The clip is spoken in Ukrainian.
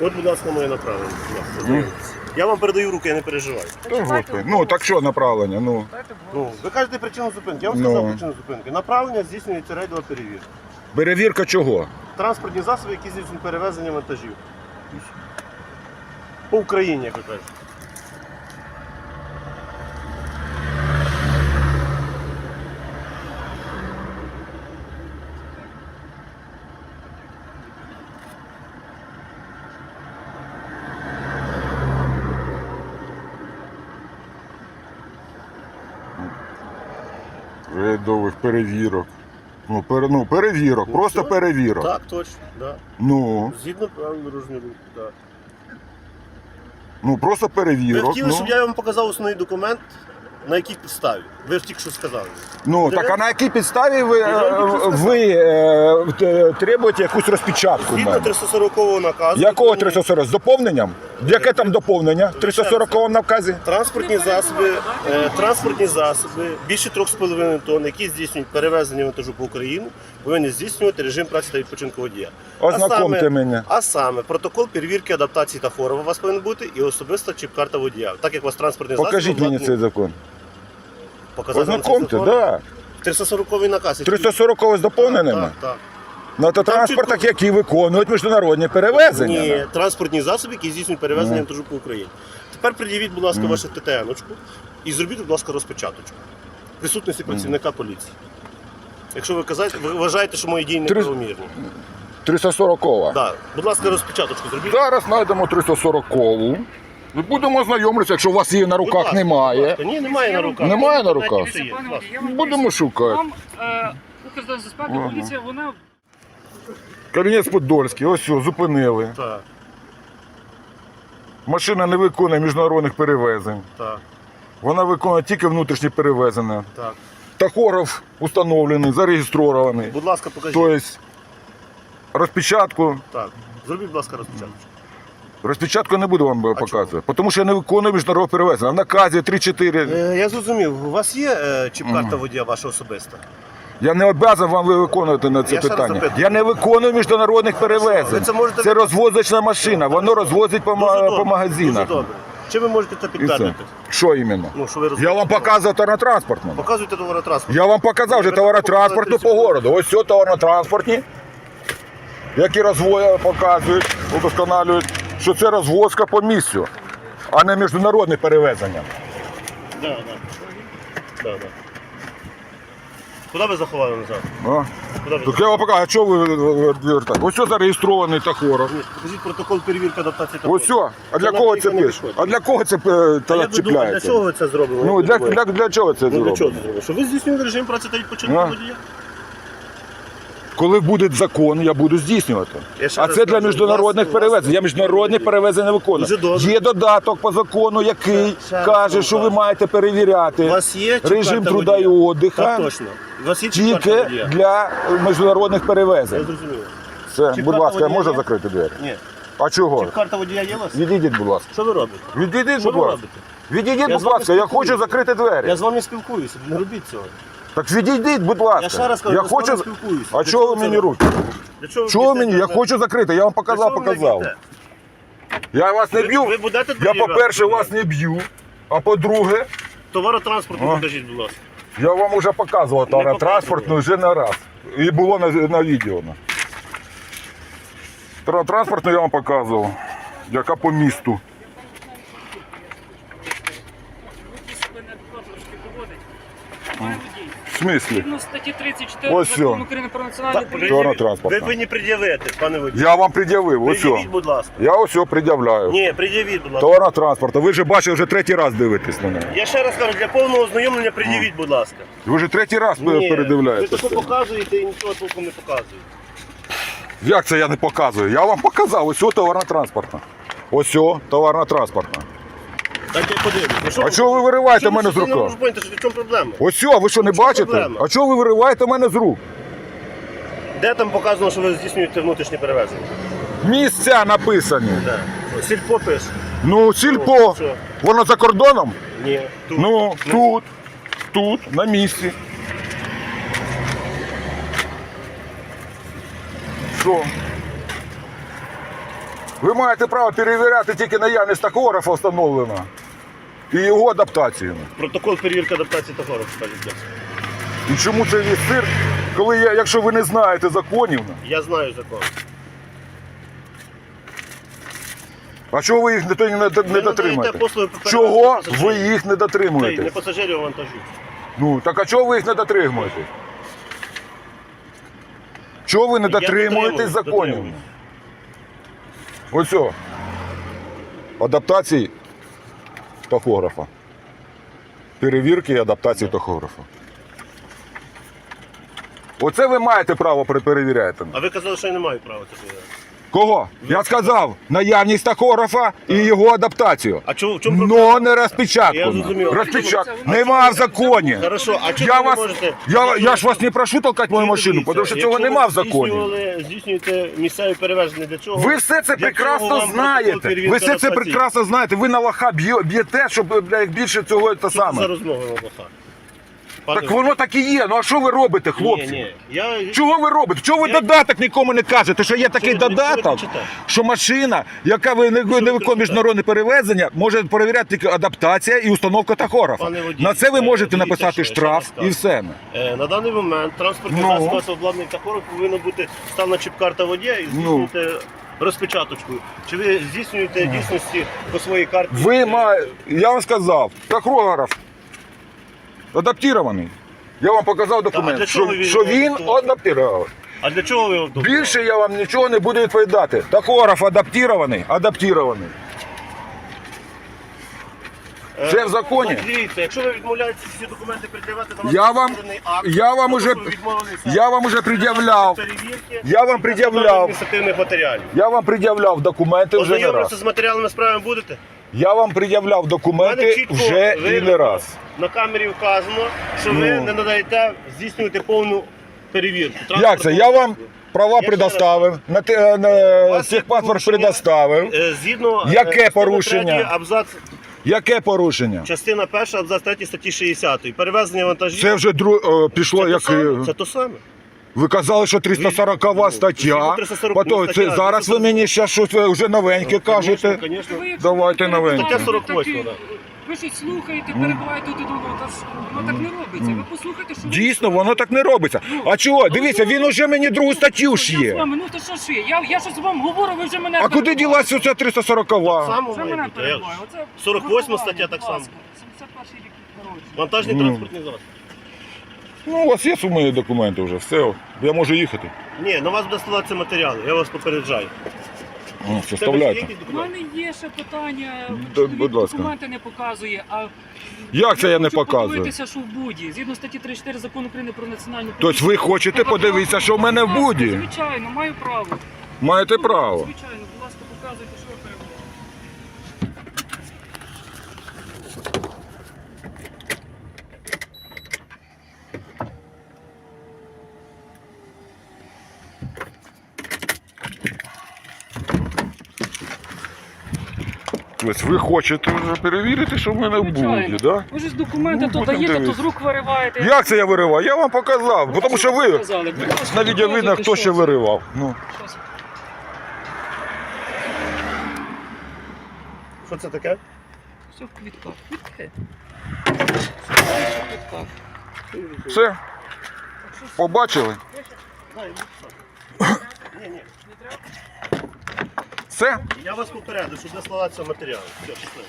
От, будь ласка, моє направлення. Будь ласка, Я вам передаю руки, я не переживаю. Та, господи. Ну так що направлення? Ну. Ну, ви кажете причину зупинки. Я вам Ну. сказав причину зупинки. Направлення здійснюється рейдова перевірка. Перевірка чого? Транспортні засоби, які здійснюють перевезення вантажів. По Україні, як ви кажете. Рядових перевірок. Ну, пере, ну перевірок, Ну, просто все. перевірок. Так, точно, да. Ну, Згідно правил дорожнього руху, так. ну просто Ви перевірок. хотіли, ну. щоб я вам показав основний документ, на якій підставі. Ви ж тільки що сказали. Ну, так а на якій підставі ви, е, ви е, т- требуєте якусь розпечатку? в Згідно мене? 340 наказу. Якого виконує 340? З доповненням? Яке там доповнення? В 340 наказі? Транспортні засоби, е, транспортні засоби більше 3,5 тонн, які здійснюють перевезення вантажу по Україні, повинні здійснювати режим праці та відпочинку водія. Ознакомте а саме, мене. А саме протокол перевірки адаптації та хорова у вас повинен бути і особиста чіп-карта водія. Так як у вас транспортний засіб. Покажіть мені цей закон. Показати вам Ознакомте, так. закон? Да. 340 наказ. 340 з доповненими? Так, так. На автотранспортах, які виконують міжнародні перевезення. Ні, транспортні засоби, які здійснюють перевезення вантажу по Україні. Тепер пред'явіть, будь ласка, вашу ТТН-очку і зробіть, будь ласка, розпечаточку. Присутності працівника поліції. Якщо ви казаєте, ви вважаєте, що мої дії неправомірні. 340 Да. Будь ласка, розпечаточку зробіть. Зараз знайдемо 340 і будемо знайомитися, якщо у вас її на Будь руках ласка, немає. будь ласка. Ні, немає на руках. Немає на руках? Будемо шукати. Вам е, Укрдержбезпека, Ага. поліція, вона Калінець Подольський, ось все, зупинили. Так, Машина не виконує міжнародних перевезень. так, Вона виконує тільки внутрішні перевезення. так. Тахоров установлений, зареєстрований. Будь ласка, покажіть. Тобто розпечатку. Так. Зробіть, будь ласка, розпечаточку. Розпечатку не буду вам показувати, тому що я не виконую міжнародне перевезення. А в наказі 3-4. Е, я зрозумів, у вас є е, чіп-карта водія ваша особиста? Я не обов'язаний вам виконувати на це Я ще раз питання. запитую. Я не виконую міжнародних перевезень. це можете- Це розвозочна машина, воно розвозить по, ма- добре, по магазинах. Дуже добре. Чи ви можете це І підтвердити? Що іменно? Ну, що ви Я розумієте? вам показував товарно-транспортну. Показуйте товаротранспорт. Я вам показав вже Ви товарно-транспортну по городу. Ось все товарно-транспортні, які розвоя показують, удосконалюють, що це розвозка по місцю, а не міжнародне перевезення. Да, да. Да, да. Куди ви заховали назад? А? Куди ви Так я вам покажу, а чого ви вертаєте? Ось все зареєстрований Тахоров. Ні, Покажіть протокол перевірки адаптації та Ось все. А для кого це пише? А для кого це е, А я та для чіпляється? чого ви це зробили? Ну, для, для, для чого це Ну, для чого це зробили? Що ви здійснюєте режим праці та відпочинку А? водія? Коли буде закон, я буду здійснювати. Я ще А раз це для кажу, міжнародних перевезень. Я міжнародні перевезення не виконую. Добре. Є додаток по закону, який Ще- раз каже, що ви маєте перевіряти вас є режим труда водія? і отдиха точно. У вас є чіп-карта тільки водія? для міжнародних Я перевезень. зрозумів. Чіп-карта будь ласка, водія можна є? закрити двері? Ні. А чого? Чіп-карта водія є у вас? Відійдіть, будь ласка. Що ви робите? Відійдіть, Що будь ви ласка. робите? Відійдіть, Я будь вами ласка, я спілкуюся. хочу закрити двері. Я з вами спілкуюся, не робіть цього. Так відійдіть, будь ласка. Я ще раз кажу, я вами хочу. спілкуюся. А Для чого ви це мені робите? руки? Для ви Чого мені? Я хочу закрити, я вам Для показав, чого ви мене показав. б'єте? Я вас не Ви- б'ю. ви будете Я, по-перше, вас не б'ю. А по-друге, Товаротранспорту А? покажіть, будь ласка. я вам вже показував Не транспортну вже не раз. І було на, на відео. Транспортну я вам показував, яка по місту. руки себе неадекватно трошки поводить. Має водій. В смислі? Згідно статті 34 Ось закону все. України про національну поліцію. Товарно Ви транспортна. повинні пред'явити, пане водій. Я вам пред'явив, ось. Пред'явіть, будь ласка. Я ось все пред'являю. Ні, пред'явіть, будь ласка. Товарно транспорту. Ви вже бачили, вже третій раз дивитесь на мене. Я ще раз кажу, для повного ознайомлення пред'явіть, будь ласка. Ви вже третій раз Ні, ви передивляєтеся. таке показуєте і нічого толком не показуєте. Як це я не показую? Я вам показав, ось товарно транспортна. Ось товарно транспортна. Так я подивлюсь. А чого ви вириваєте Чому мене з ви не поняти, що в чому проблема? Ось, ви що не чому бачите? проблема? А чого ви вириваєте мене з рук? Де там показано, що ви здійснюєте внутрішнє перевезення? Місця написані. Де? Сільпо пише. Ну, сільпо. Що? Воно за кордоном? Ні. Тут. Ну, тут, тут, на місці. Що? Ви маєте право перевіряти тільки наявність тахографа встановлено і його адаптацію. Протокол перевірки адаптації тахографа, скажіть. будь ласка. І чому це весь цирк, коли я, якщо ви не знаєте законів, Я знаю закон. а чого ви їх не, не, не надаєте дотримуєте? послуги Чого ви їх не Та й дотримуєте? Не пасажирів, а вантажів. Ну, так а чого ви їх не дотримуєте? Чого ви не Я дотримуєтесь дотримуюсь, законів? дотримуюсь. Ось о. Адаптації тахографа. Перевірки і адаптації тахографа. Оце ви маєте право пере- перевіряти. А ви казали, що я не маю права це перевіряти. Кого? Я сказав, наявність тахографа і його адаптацію. А чому, в чому проблема? Но не розпечатку. Я зрозумів. Розпечатку. Нема в законі. Хорошо, а чому Я ви не вас, можете... я, я ж вас не прошу толкати мою машину, Дивіться, тому що цього якщо нема в законі. здійснювали- Здійснюєте місцеві перевезення для чого? Ви все це Для прекрасно вам протокол знаєте. Ви все це прекрасно знаєте. Ви на лоха б'є- б'єте, щоб бля, як більше цього те Що це за саме. розмови на лоха? Пане Так воно так і є. Ну а що ви робите, хлопці? Ні, ні. Я... Чого ви робите? Чого ви Я- додаток нікому не кажете? Що є такий ви- ви додаток, що машина, яка ви не, не виконує міжнародне перевезення, може перевіряти тільки адаптація і установка тахографа. Пане водій, На це ви е, можете дивіться, написати що- штраф скажу. і все. Е, На даний момент транспортний Ну. засіб вас обладнаний тахором повинна бути ставна чіп-карта водія і Ну. здійснюєте розпечаточку. Чи ви здійснюєте дійсності по своїй карті? Ви Е, я вам сказав, тахограф адаптований. Я вам показав для документ, чого що, він що він адаптований? адаптований. А для чого ви його? Більше я вам нічого не буду відповідати. Тахограф адаптований, адаптований. Е, Це в законі. Дивіться, якщо ви відмовляєтеся всі документи пред'явити на Я вам- я вам то уже- Я вам уже пред'являв. Я вам пред'являв. адміністративних матеріалів. Я вам пред'являв документи вже не Ознайомитися раз. з матеріалами справи будете? Я вам пред'являв У мене документи чітко вже і не раз. На камері вказано, що ви Ну. не надаєте здійснюєте повну перевірку. Як це? Я вам права Я предоставив, на, те- на вас є техпаспорт порушення, предоставив. е, Згідно е, Яке частини порушення? третьої, абзац, Яке порушення? частина перша, абзац 3 статті 60. Перевезення вантажів. Це вже дру... е, пішло це, як. то саме, е, це то саме. Ви казали, що 340 Ну, стаття. 340 Потім, це, стаття, зараз ви мені ще щось е, вже новеньке кажете. Звісно, звісно. Давайте новеньке. Стаття 48, так да. Ви щось слухаєте, перебуваєте один одного, та ж воно так не робиться. Ви послухайте, що ви Дійсно, воно так не робиться. А чого? Дивіться, він уже мені другу статтю Я з шиє. вами, ну то що ж є? Я, я щось вам говорю, ви вже мене А куди перебиваєте. ділася ця 340? Саме має мене бути. Перебуває. Оце 48 блокування, стаття так само. ласка. 71 рік народження. Вантажний Ну. транспортний засіб. Ну, у вас є у мої документи вже, все, я можу їхати. Ні, на вас буде складатися матеріали, я вас попереджаю. Ну, Составляйте. У мене є ще питання, чоловік будь ласка. документи не показує, а Як це я не хочу показую? подивитися, що в Буді. Згідно статті 34 закону України про національну Тобто ви хочете подивитися, що в мене в буді? Звичайно, маю право. Маєте право. Звичайно, будь ласка, показуйте, що ви перебуваєте. Тобто ви хочете вже перевірити, що в мене в буді, да? Ви ж документи Ну, то даєте, то з рук вириваєте. Як це я виривав? Я вам показав, бо тому що ви Показали. На відео видно, хто що ще це. виривав. Ну. Що це таке? Все в квітках. Квітки. Все в квітках. Все, побачили? Ні, ні. Все? Я вас попередив, щоб не складатися матеріал. Все, щасливо.